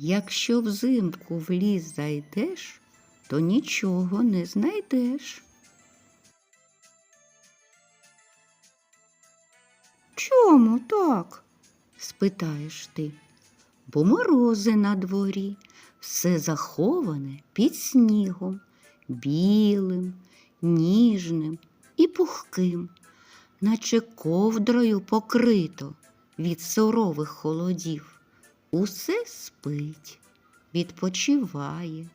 Якщо взимку в ліс зайдеш, то нічого не знайдеш. Чому так? спитаєш ти. Бо морози на дворі, все заховане під снігом, білим, ніжним і пухким, наче ковдрою покрито від сурових холодів. Усе спить, відпочиває,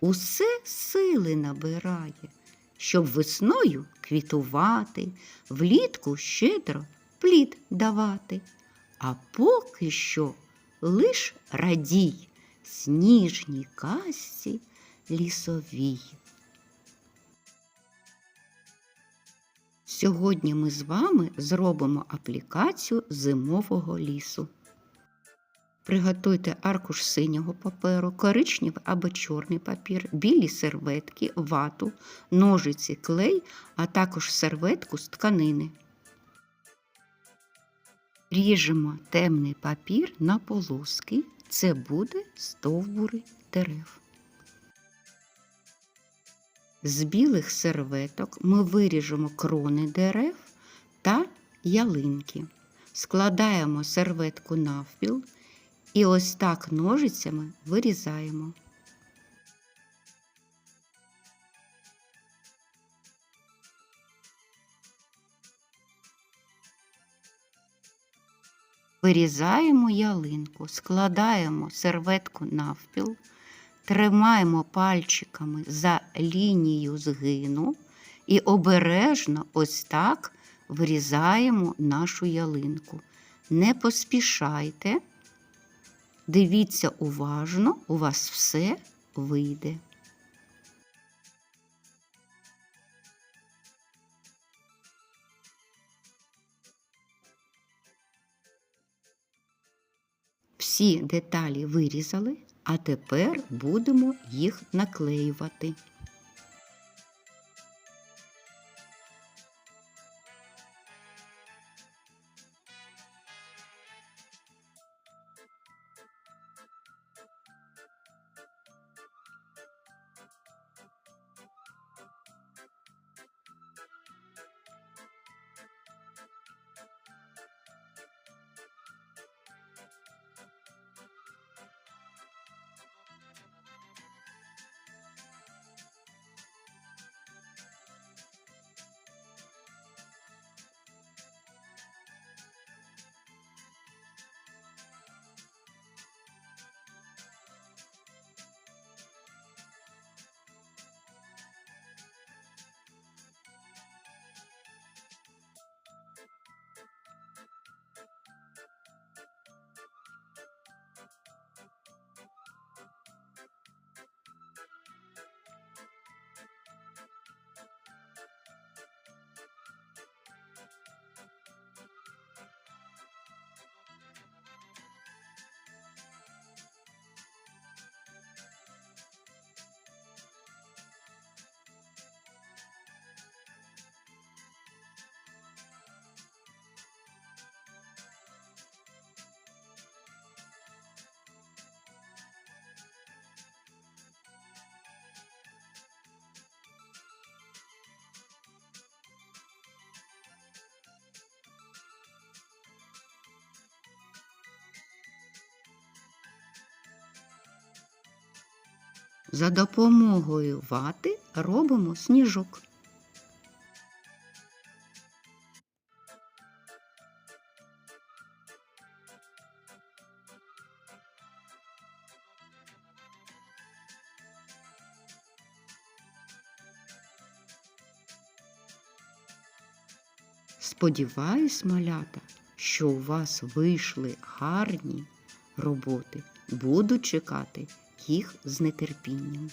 усе сили набирає, щоб весною квітувати, влітку щедро плід давати. А поки що лиш радій сніжній казці лісовій. Сьогодні ми з вами зробимо аплікацію зимового лісу. Приготуйте аркуш синього паперу, коричневий або чорний папір, білі серветки, вату, ножиці, клей, а також серветку з тканини. Ріжемо темний папір на полоски. Це буде стовбури дерев. З білих серветок ми виріжемо крони дерев та ялинки. Складаємо серветку навпіл і ось так ножицями вирізаємо. Вирізаємо ялинку, складаємо серветку навпіл, тримаємо пальчиками за лінію згину і обережно ось так вирізаємо нашу ялинку. Не поспішайте, дивіться уважно, у вас все вийде. Всі деталі вирізали, а тепер будемо їх наклеювати. За допомогою вати робимо сніжок. Сподіваюсь, малята, що у вас вийшли гарні роботи. Буду чекати їх з нетерпінням.